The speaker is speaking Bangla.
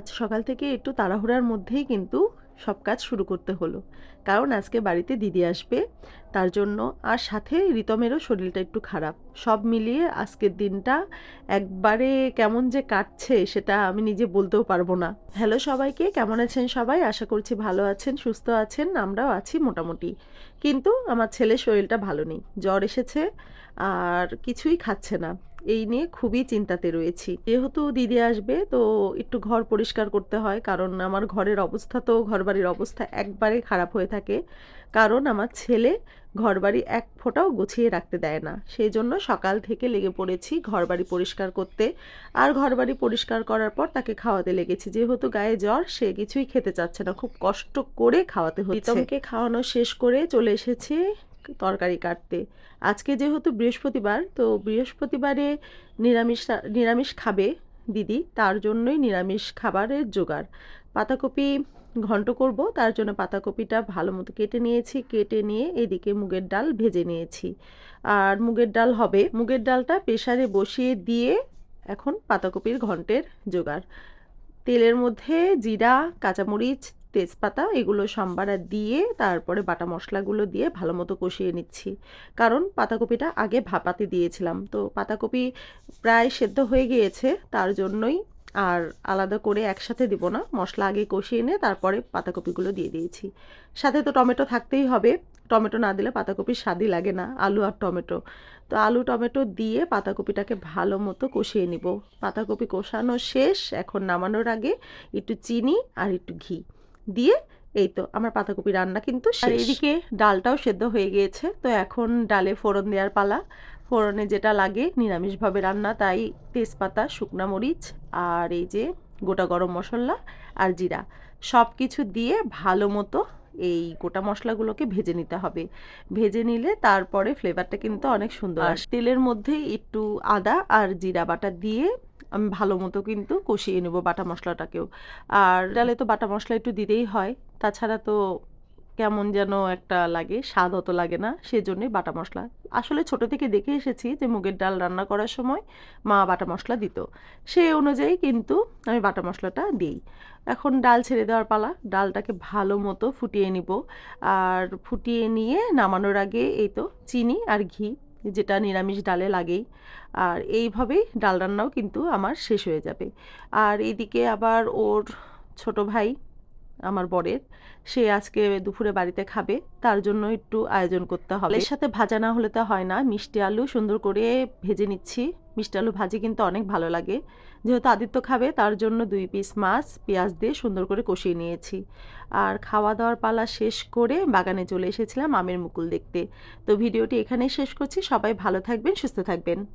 আজ সকাল থেকে একটু তাড়াহুড়ার মধ্যেই কিন্তু সব কাজ শুরু করতে হলো। কারণ আজকে বাড়িতে দিদি আসবে, তার জন্য আর সাথে রিতমেরও শরীরটা একটু খারাপ। সব মিলিয়ে আজকের দিনটা একবারে কেমন যে কাটছে সেটা আমি নিজে বলতেও পারব না। হ্যালো সবাইকে, কেমন আছেন সবাই? আশা করছি ভালো আছেন, সুস্থ আছেন, আমরাও আছি মোটামুটি। কিন্তু আমার ছেলের শরীরটা ভালো নেই, জ্বর এসেছে আর কিছুই খাচ্ছে না। এই নিয়ে খুবই চিন্তাতে রয়েছি। যেহেতু দিদি আসবে, তো একটু ঘর পরিষ্কার করতে হয়, কারণ আমার ঘরের অবস্থা তো ঘরবাড়ির অবস্থা একবারে খারাপ হয়ে থাকে। কারণ আমার ছেলে ঘরবাড়ি এক ফোঁটাও গুছিয়ে রাখতে দেয় না। সেই জন্য সকাল থেকে লেগে পড়েছি ঘরবাড়ি পরিষ্কার করতে। আর ঘরবাড়ি পরিষ্কার করার পর তাকে খাওয়াতে লেগেছি। যেহেতু গায়ে জ্বর, সে কিছুই খেতে চাচ্ছে না। খুব কষ্ট করে খাওয়াতে হচ্ছে। খাওয়ানো শেষ করে চলে এসেছি। তরকারি কাটতে। আজকে যেহেতু বৃহস্পতিবার, তো বৃহস্পতিবারে নিরামিষ নিরামিষ খাবে দিদি, তার জন্যই নিরামিষ খাবারের জোগাড়। পাতাকপি ঘন্ট করব, তার জন্য পাতাকপিটা ভালো মতো কেটে নিয়েছি, কেটে নিয়ে এদিকে মুগের ডাল ভেজে নিয়েছি। আর মুগের ডাল হবে, মুগের ডালটা প্রেসারে বসিয়ে দিয়ে এখন পাতাকপির ঘন্টের জোগাড়। তেলের মধ্যে জিরা, কাঁচামরিচ তেজপাতা এগুলো সম্বারা দিয়ে, তারপরে বাটা মশলাগুলো দিয়ে ভালো মতো কষিয়ে নিচ্ছি। কারণ পাতাকপিটা আগে ভাপাতে দিয়েছিলাম। তো পাতাকপি প্রায় সেদ্ধ হয়ে গিয়েছে, তার জন্যই আর আলাদা করে একসাথে দিব না। মশলা আগে কষিয়ে নিয়ে তারপরে পাতাকপিগুলো দিয়ে দিয়েছি। সাথে তো টমেটো থাকতেই হবে। টমেটো না দিলে পাতাকপির স্বাদই লাগে না, আলু আর টমেটো। তো আলু, টমেটো দিয়ে পাতাকপিটাকে ভালো মতো কষিয়ে নিব। পাতাকপি কষানো শেষ, এখন নামানোর আগে একটু চিনি আর একটু ঘি। দিয়ে এই তো আমার পাতাকপি রান্না কিন্তু আর এদিকে ডালটাও সেদ্ধ হয়ে গিয়েছে। তো এখন ডালে ফোড়ন দেওয়ার পালা। ফোড়নে যেটা লাগে নিরামিষভাবে রান্না তাই তেজপাতা শুকনা মরিচ আর এই যে গোটা গরম মশলা আর জিরা সব কিছু দিয়ে ভালো মতো এই গোটা মশলাগুলোকে ভেজে নিতে হবে। ভেজে নিলে তারপরে ফ্লেভারটা কিন্তু অনেক সুন্দর আসে। তেলের মধ্যে একটু আদা আর জিরা বাটা দিয়ে আমি ভালো মতো কিন্তু কষিয়ে নেব বাটা মশলাটাকেও। আর ডালে তো বাটা মশলা একটু দিতেই হয়, তাছাড়া তো কেমন যেন একটা লাগে, স্বাদ অত লাগে না, সেজন্যই বাটা মশলা। আসলে ছোট থেকে দেখে এসেছি যে মুগের ডাল রান্না করার সময় মা বাটা মশলা দিত। সে অনুযায়ী কিন্তু আমি বাটা মশলাটা দিই। এখন ডাল ছেড়ে দেওয়ার পালা, ডালটাকে ভালো মতো ফুটিয়ে নিব। আর ফুটিয়ে নিয়ে নামানোর আগে এই তো চিনি আর ঘি যেটা নিরামিষ ডালে লাগেই। আর এইভাবেই ডাল রান্নাও কিন্তু আমার শেষ হয়ে যাবে। আর এদিকে আবার ওর ছোট ভাই আমার বরের। সে আজকে দুপুরে বাড়িতে খাবে, তার জন্য একটু আয়োজন করতে হবে। এর সাথে ভাজা না হলে তো হয় না। মিষ্টি আলু সুন্দর করে ভেজে নিচ্ছি। মিষ্টি আলু ভাজি কিন্তু অনেক ভালো লাগে। যেহেতু আদিত্য খাবে, তার জন্য দুই পিস মাছ, পেঁয়াজ দিয়ে সুন্দর করে কষিয়ে নিয়েছি। আর খাওয়া দাওয়ার পালা শেষ করে বাগানে চলে এসেছিলাম আমের মুকুল দেখতে। তো ভিডিওটি এখানেই শেষ করছি। সবাই ভালো থাকবেন, সুস্থ থাকবেন।